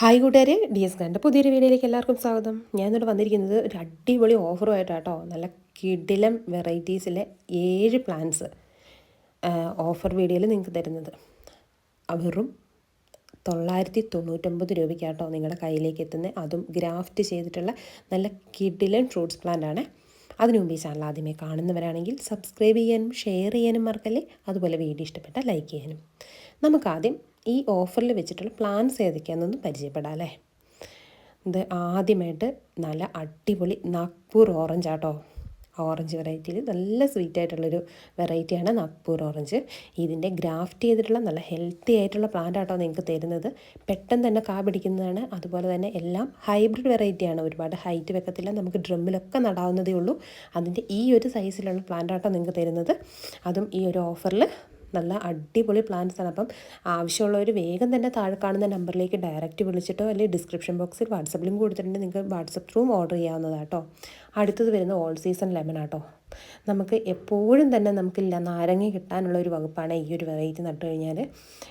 Hi കൂട്ടുകാരെ D S ഖാന്റെ പുതിയൊരു വീഡിയോയിലേക്ക് എല്ലാവർക്കും സ്വാഗതം. ഞാൻ ഇവിടെ വന്നിരിക്കുന്നത് ഒരു അടിപൊളി ഓഫറുമായിട്ടാട്ടോ. നല്ല കിടിലം വെറൈറ്റീസിലെ ഏഴ് പ്ലാൻസ് ഓഫർ വീഡിയോയിൽ നിങ്ങൾക്ക് തരുന്നത്. വെറും തൊള്ളായിരത്തി തൊണ്ണൂറ്റൊമ്പത് രൂപയ്ക്കാട്ടോ നിങ്ങളുടെ കയ്യിലേക്ക് എത്തുന്നത്. അതും ഗ്രാഫ്റ്റ് ചെയ്തിട്ടുള്ള നല്ല കിഡിലൻ ഫ്രൂട്ട്സ് പ്ലാന്റ് ആണ് അതിനു മുമ്പ് ഈ ചാനൽ ആദ്യമേ കാണുന്നവരാണെങ്കിൽ സബ്സ്ക്രൈബ് ചെയ്യാനും ഷെയർ ചെയ്യാനും മറക്കല്ലേ. അതുപോലെ വീഡിയോ ഇഷ്ടപ്പെട്ട ലൈക്ക് ചെയ്യാനും. നമുക്കാദ്യം ഈ ഓഫറിൽ വെച്ചിട്ടുള്ള പ്ലാൻസ് ഏതൊക്കെയാണെന്നൊന്ന് പരിചയപ്പെടാം അല്ലേ? ഇത് ആദ്യമായിട്ട് നല്ല അടിപൊളി നാഗ്പൂർ ഓറഞ്ച് ആട്ടോ ഓറഞ്ച് വെറൈറ്റിയിൽ നല്ല സ്വീറ്റ് ആയിട്ടുള്ളൊരു വെറൈറ്റിയാണ് നാഗ്പൂർ ഓറഞ്ച്. ഇതിന്റെ ഗ്രാഫ്റ്റ് ചെയ്തിട്ടുള്ള നല്ല ഹെൽത്തി ആയിട്ടുള്ള പ്ലാന്റ് ആട്ടോ നിങ്ങൾക്ക് തരുന്നത്. പെട്ടെന്ന് തന്നെ കാ പിടിക്കുന്നതാണ്. അതുപോലെ തന്നെ എല്ലാം ഹൈബ്രിഡ് വെറൈറ്റിയാണ്. ഒരുപാട് ഹൈറ്റ് വെക്കത്തില്ല. നമുക്ക് ഡ്രമ്മിലൊക്കെ നടാവുന്നതേ ഉള്ളൂ. അതിന്റെ ഈ ഒരു സൈസിലുള്ള പ്ലാന്റ് ആട്ടോ നിങ്ങൾക്ക് തരുന്നത്. അതും ഈ ഒരു ഓഫറിൽ നല്ല അടിപൊളി പ്ലാൻസ് ആണ്. അപ്പം ആവശ്യമുള്ളവർ വേഗം തന്നെ താഴെ കാണുന്ന നമ്പറിലേക്ക് ഡയറക്റ്റ് വിളിച്ചിട്ടോ അല്ലെങ്കിൽ ഡിസ്ക്രിപ്ഷൻ ബോക്സിൽ വാട്സപ്പ് ലിങ്ക് കൊടുത്തിട്ടുണ്ട്. നിങ്ങൾക്ക് വാട്സപ്പ് ത്രൂം ഓർഡർ ചെയ്യാവുന്നതാട്ടോ അടുത്തത് വരുന്ന ഓൾ സീസൺ ലെമൺ ആട്ടോ നമുക്ക് എപ്പോഴും തന്നെ നമുക്ക് നമുക്കില്ല നാരങ്ങ കിട്ടാനുള്ള ഒരു വകുപ്പാണ് ഈ ഒരു വെറൈറ്റി നട്ടു കഴിഞ്ഞാൽ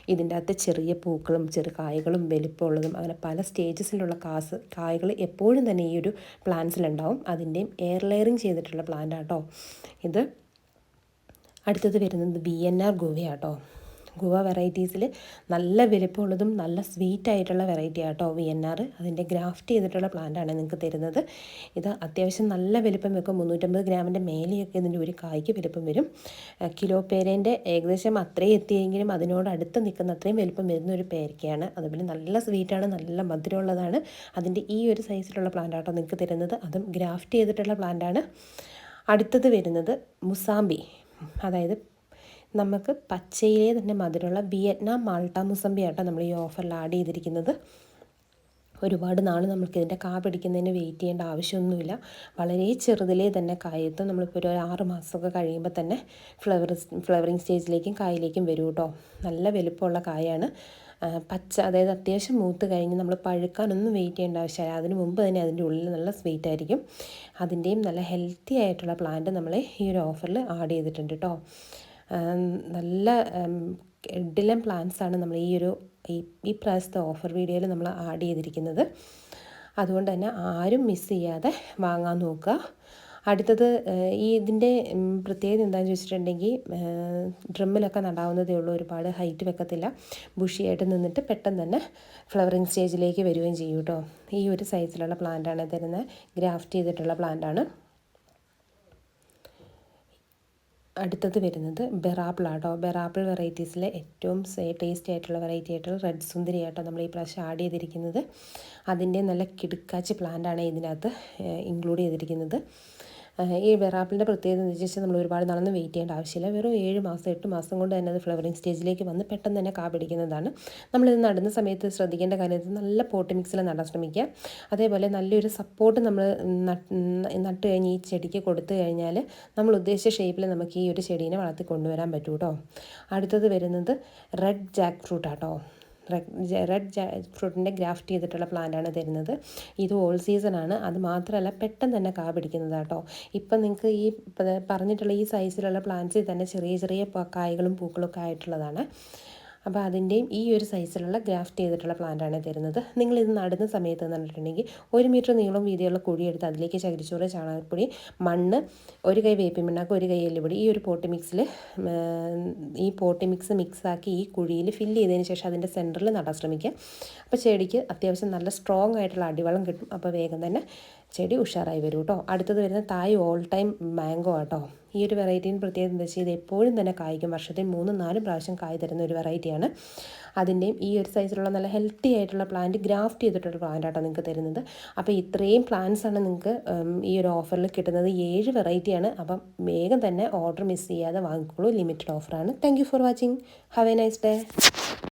ഇതിന്റെ അകത്ത് ചെറിയ പൂക്കളും ചെറു കായകളും വലിപ്പമുള്ളതും അങ്ങനെ പല സ്റ്റേജസിലുള്ള കാസ് കായകൾ എപ്പോഴും തന്നെ ഈ ഒരു പ്ലാന്റ്സിലുണ്ടാവും അതിന്റെയും എയർ ലെയറിങ് ചെയ്തിട്ടുള്ള പ്ലാന്റ് ആട്ടോ ഇത് അടുത്തത് വരുന്നത് ബി എൻ ആർ ഗുവയാട്ടോ. ഗുവ വെറൈറ്റീസിൽ നല്ല വലിപ്പമുള്ളതും നല്ല സ്വീറ്റ് ആയിട്ടുള്ള വെറൈറ്റി ആട്ടോ വി എൻ ആർ അതിന്റെ ഗ്രാഫ്റ്റ് ചെയ്തിട്ടുള്ള പ്ലാന്റാണ് നിങ്ങൾക്ക് തരുന്നത്. ഇത് അത്യാവശ്യം നല്ല വലിപ്പം വെക്കും. മുന്നൂറ്റമ്പത് ഗ്രാമിന്റെ മേലെയൊക്കെ ഇതിന്റെ ഒരു കായ്ക്ക് വലിപ്പം വരും. കിലോ പേരേന്റെ ഏകദേശം അത്രയും എത്തിയെങ്കിലും അതിനോട് അടുത്ത് നിൽക്കുന്ന അത്രയും വലിപ്പം വരുന്ന ഒരു പേരക്കയാണ് അതുപോലെ നല്ല സ്വീറ്റാണ് നല്ല മധുരമുള്ളതാണ്. അതിന്റെ ഈ ഒരു സൈസിലുള്ള പ്ലാന്റാട്ടോ നിങ്ങൾക്ക് തരുന്നത്. അതും ഗ്രാഫ്റ്റ് ചെയ്തിട്ടുള്ള പ്ലാന്റാണ്. അടുത്തത് വരുന്നത് മുസാമ്പി. അതായത് നമുക്ക് പച്ചയിലെ തന്നെ മധുരമുള്ള വിയറ്റ്നാം മാൾട്ട മുസമ്പി ആട്ടോ നമ്മൾ ഈ ഓഫറിൽ ആഡ് ചെയ്തിരിക്കുന്നത്. ഒരുപാട് നാൾ നമുക്ക് ഇതിന്റെ കാ പിടിക്കുന്നതിന് വെയിറ്റ് ചെയ്യേണ്ട ആവശ്യമൊന്നുമില്ല. വളരെ ചെറുതിലേ തന്നെ കായത്ത് നമ്മളിപ്പോൾ ഒരു ആറ് മാസമൊക്കെ കഴിയുമ്പോൾ തന്നെ ഫ്ലവർ ഫ്ലവറിങ് സ്റ്റേജിലേക്കും കായയിലേക്കും വരും കേട്ടോ നല്ല വലുപ്പമുള്ള കായാണ്. പച്ച അതായത് അത്യാവശ്യം മൂത്ത് കഴിഞ്ഞ് നമ്മൾ പഴുക്കാനൊന്നും വെയിറ്റ് ചെയ്യേണ്ട ആവശ്യമില്ല. അതിന് മുമ്പ് തന്നെ അതിന്റെ ഉള്ളിൽ നല്ല സ്വീറ്റ് ആയിരിക്കും. അതിന്റെയും നല്ല ഹെൽത്തി ആയിട്ടുള്ള പ്ലാന്റ് നമ്മൾ ഈ ഒരു ഓഫറിൽ ആഡ് ചെയ്തിട്ടുണ്ട് കേട്ടോ നല്ല എഡിലം പ്ലാന്റ്സ് ആണ് നമ്മൾ ഈ ഒരു ഈ പ്രാവശ്യത്തെ ഓഫർ വീഡിയോയിൽ നമ്മൾ ആഡ് ചെയ്തിരിക്കുന്നത്. അതുകൊണ്ട് തന്നെ ആരും മിസ് ചെയ്യാതെ വാങ്ങാൻ നോക്കുക. അടുത്തത് ഈ ഇതിന്റെ പ്രത്യേകത എന്താണെന്ന് ചോദിച്ചിട്ടുണ്ടെങ്കിൽ ഡ്രമ്മിലൊക്കെ നടാവുന്നതേ ഉള്ളൂ ഒരുപാട് ഹൈറ്റ് വെക്കത്തില്ല. ബുഷിയായിട്ട് നിന്നിട്ട് പെട്ടെന്ന് തന്നെ ഫ്ലവറിങ് സ്റ്റേജിലേക്ക് വരികയും ചെയ്യും കേട്ടോ. ഈ ഒരു സൈസിലുള്ള പ്ലാന്റാണ് തരുന്നത് ഗ്രാഫ്റ്റ് ചെയ്തിട്ടുള്ള പ്ലാന്റാണ് അടുത്തത് വരുന്നത് ബെറാപ്പിൾ ആട്ടോ. ബെറാപ്പിൾ വെറൈറ്റീസിലെ ഏറ്റവും ടേസ്റ്റി ആയിട്ടുള്ള വെറൈറ്റി ആയിട്ടുള്ള റെഡ് സുന്ദരി ആട്ടോ നമ്മൾ ഈ പ്രാവശ്യം ആഡ് ചെയ്തിരിക്കുന്നത്. അതിന്റെ നല്ല കിടുക്കാച്ച് പ്ലാന്റാണ് ഇതിനകത്ത് ഇൻക്ലൂഡ് ചെയ്തിരിക്കുന്നത്. ഈ വെറാപ്പിളിന്റെ പ്രത്യേകത എന്ന് വെച്ചാൽ നമ്മൾ ഒരുപാട് നടന്ന് വെയിറ്റ് ചെയ്യേണ്ട ആവശ്യമില്ല. വെറും ഏഴ് മാസം എട്ട് മാസം കൊണ്ട് തന്നെ അത് ഫ്ലവറിങ് സ്റ്റേജിലേക്ക് വന്ന് പെട്ടെന്ന് തന്നെ കാ പിടിക്കുന്നതാണ്. നമ്മളിത് നടുന്ന സമയത്ത് ശ്രദ്ധിക്കേണ്ട കാര്യത്തിൽ നല്ല പോട്ട് മിക്സിൽ നടാൻ ശ്രമിക്കുക. അതേപോലെ നല്ലൊരു സപ്പോർട്ട് നമ്മൾ നട്ട് കഴിഞ്ഞ് ഈ ചെടിക്ക് കൊടുത്തു കഴിഞ്ഞാൽ നമ്മൾ ഉദ്ദേശിച്ച ഷേപ്പിൽ നമുക്ക് ഈ ഒരു ചെടീനെ വളർത്തി കൊണ്ടുവരാൻ പറ്റൂ കേട്ടോ അടുത്തത് വരുന്നത് റെഡ് ജാക്ക് ഫ്രൂട്ട് റെഡ് ഫ്രൂട്ടിന്റെ ഗ്രാഫ്റ്റ് ചെയ്തിട്ടുള്ള പ്ലാന്റാണ് തരുന്നത്. ഇത് ഓൾ സീസൺ ആണ്. അത് മാത്രമല്ല പെട്ടെന്ന് തന്നെ കാ പിടിക്കുന്നത് കേട്ടോ ഇപ്പം നിങ്ങൾക്ക് ഈ പറഞ്ഞിട്ടുള്ള ഈ സൈസിലുള്ള പ്ലാന്റ്സിൽ തന്നെ ചെറിയ ചെറിയ കായ്കളും പൂക്കളൊക്കെ ആയിട്ടുള്ളതാണ്. അപ്പോൾ അതിന്റെയും ഈ ഒരു സൈസിലുള്ള ഗ്രാഫ്റ്റ് ചെയ്തിട്ടുള്ള പ്ലാന്റാണ് തരുന്നത്. നിങ്ങൾ ഇത് നടുന്ന സമയത്ത് എന്ന് പറഞ്ഞിട്ടുണ്ടെങ്കിൽ ഒരു മീറ്റർ നീളം വീതിയുള്ള കുഴിയെടുത്ത് അതിലേക്ക് ചകിരിച്ചോറ് ചാണകപ്പൊടി മണ്ണ് ഒരു കൈ വേപ്പിൻ പിണ്ണാക്ക് ഒരു കൈ എല്ലുപൊടി ഈ ഒരു പോട്ടി മിക്സിൽ ഈ പോട്ടി മിക്സ് മിക്സാക്കി ഈ കുഴിയിൽ ഫില്ല് ചെയ്തതിന് ശേഷം അതിന്റെ സെന്ററിൽ നടാൻ ശ്രമിക്കുക. അപ്പോൾ ചെടിക്ക് അത്യാവശ്യം നല്ല സ്ട്രോങ് ആയിട്ടുള്ള അടിവളം കിട്ടും. അപ്പോൾ വേഗം തന്നെ ചെടി ഉഷാറായി വരും കേട്ടോ. അടുത്തത് വരുന്ന തായ് ഓൾ ടൈം മാംഗോ ആട്ടോ. ഈ ഒരു വെറൈറ്റീന് പ്രത്യേകത എന്താ വെച്ചാൽ ഇത് എപ്പോഴും തന്നെ കായ്ക്കും. വർഷത്തിൽ മൂന്നും നാലും പ്രാവശ്യം കായ് തരുന്ന ഒരു വെറൈറ്റിയാണ് അതിന്റെയും ഈ ഒരു സൈസിലുള്ള നല്ല ഹെൽത്തി ആയിട്ടുള്ള പ്ലാന്റ് ഗ്രാഫ്റ്റ് ചെയ്തിട്ടുള്ള പ്ലാന്റ് ആട്ടോ നിങ്ങൾക്ക് തരുന്നത്. അപ്പോൾ ഇത്രയും പ്ലാന്റ്സ് ആണ് നിങ്ങൾക്ക് ഈ ഒരു ഓഫറിൽ കിട്ടുന്നത്. ഏഴ് വെറൈറ്റിയാണ് അപ്പം വേഗം തന്നെ ഓർഡർ മിസ് ചെയ്യാതെ വാങ്ങിക്കോളൂ. ലിമിറ്റഡ് ഓഫറാണ് thank for watching have a nice day